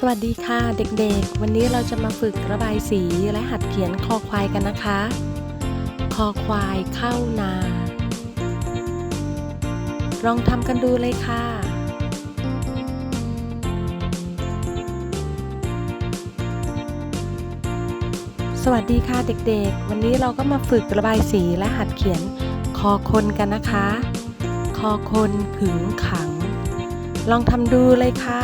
สวัสดีค่ะเด็กๆ วันนี้เราจะมาฝึกระบายสีและหัดเขียนคอควายกันนะคะ คอควายเข้านา ลองทำกันดูเลยค่ะ สวัสดีค่ะเด็กๆ วันนี้เราก็มาฝึกระบายสีและหัดเขียนคอคนกันนะคะ คอคนขึงขัง ลองทำดูเลยค่ะ